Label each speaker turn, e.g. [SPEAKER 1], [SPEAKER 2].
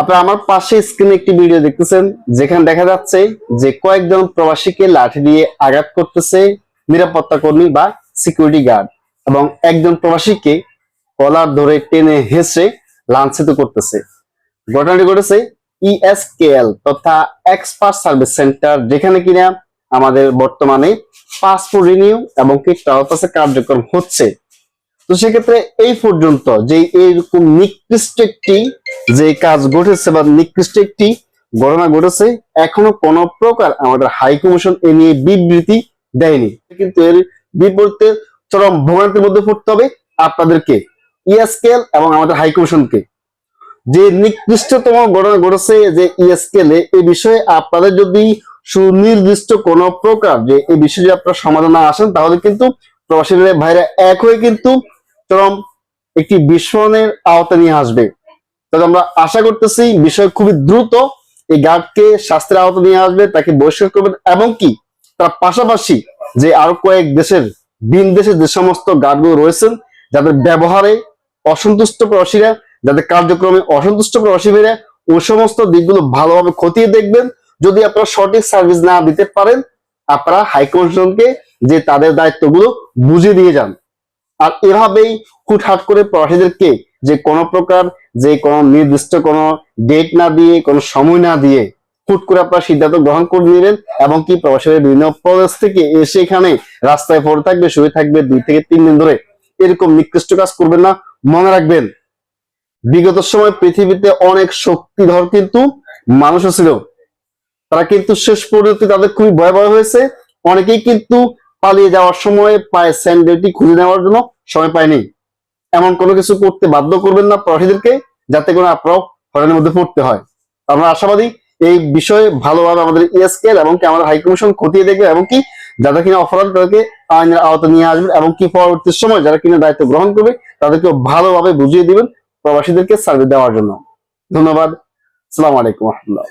[SPEAKER 1] আপনারা আমার পাশে স্ক্রিনে একটি ভিডিও দেখতেছেন, যেখানে দেখা যাচ্ছে যে কয়েকজন প্রবাসীকে লাঠি দিয়ে আঘাত করতেছে নিরাপত্তা কর্মী বা সিকিউরিটি গার্ড এবং একজন প্রবাসীকে কলার ধরে টেনে হেসে লাঞ্ছিত করতেছে। ঘটনাটি ঘটেছে ইএসকেএল তথা এক্সপার্ট সার্ভিস সেন্টার যেখানে কিনা আমাদের বর্তমানে পাসপোর্ট রিনিউ এবং কার্যক্রম হচ্ছে। তো সেক্ষেত্রে এই পর্যন্ত যে এইরকম নিকৃষ্ট একটি যে কাজ ঘটেছে বা নিকৃষ্ট একটি ঘটনা ঘটেছে, এখনও কোন প্রকার আমাদের হাই কমিশন এ নিয়ে বিবৃতি দেয়নি। কিন্তু এর বিপরীতে চরম ভোগান্তির মধ্যে পড়তে হবে আপনাদেরকে ইএসকেল এবং আমাদের হাই কমিশনকে যে নিকৃষ্টতম ঘটনা ঘটেছে যে ইএসকেল এই বিষয়ে আপনাদের যদি সুনির্দিষ্ট কোন প্রকার যে এই বিষয়ে যদি আপনারা সমাধান আসেন, তাহলে কিন্তু প্রবাসী ভাইরা এক হয়ে কিন্তু চরম একটি বিস্ফোরণের আওতা নিয়ে আসবে। তবে আমরা আশা করতেছি বিষয় খুবই দ্রুত এই গার্ডকে শাস্ত্রের আওতা নিয়ে আসবে, তাকে বহিষ্কার করবেন এবং কি তার পাশাপাশি যে আরও কয়েক দেশের ভিন দেশের যে সমস্ত গার্ডগুলো রয়েছেন, যাদের ব্যবহারে অসন্তুষ্ট প্রবাসীরা, যাদের কার্যক্রমে অসন্তুষ্ট প্রবাসীরা ওই সমস্ত দিকগুলো ভালোভাবে খতিয়ে দেখবেন। যদি আপনারা সঠিক সার্ভিস না দিতে পারেন, আপনারা হাইকমিশনকে যে তাদের দায়িত্বগুলো বুঝিয়ে দিয়ে যান। আর এভাবেই হুটহাট করে প্রবাসীদেরকে যে কোনো প্রকার, যে কোনো নির্দিষ্ট কোনো ডেট না দিয়ে, কোনো সময় না দিয়ে হুট করে আপনারা সিদ্ধান্ত গ্রহণ করে নিলেন এবং কি প্রবাসীদের বিভিন্ন প্রদেশ থেকে এসে এখানে রাস্তায় পড়ে থাকবে, শুয়ে থাকবে, দুই থেকে তিন দিন ধরে এরকম নিকৃষ্ট কাজ করবেন না। মনে রাখবেন, বিগত সময় পৃথিবীতে অনেক শক্তিধর কিন্তু মানুষও ছিল। তারা কিন্তু শেষ পর্যন্ত তাদের খুবই ভয় ভয়াবহ হয়েছে। অনেকেই কিন্তু পালিয়ে যাওয়ার সময় পায়ে স্যান্ডেলটি খুঁজে নেওয়ার জন্য সময় পায়নি এমন কোনো কিছু করতে বাধ্য করবেন না প্রবাসীদেরকে, যাতে করে আপনারাও হরেনের মধ্যে পড়তে হয়। আমরা আশাবাদী এই বিষয়ে ভালোভাবে আমাদের ইএসকেল এবং কি আমাদের হাইকমিশন খতিয়ে দেখবে এবং কি যারা কিনা অপরাধ তাদেরকে আইনের আওতা নিয়ে আসবেন এবং কি পরবর্তী সময় যারা কিনা দায়িত্ব গ্রহণ করবে তাদেরকে ভালোভাবে বুঝিয়ে দিবেন প্রবাসীদেরকে সার্ভিস দেওয়ার জন্য। ধন্যবাদ। সালাম আলাইকুম রহমতুল্লাহ।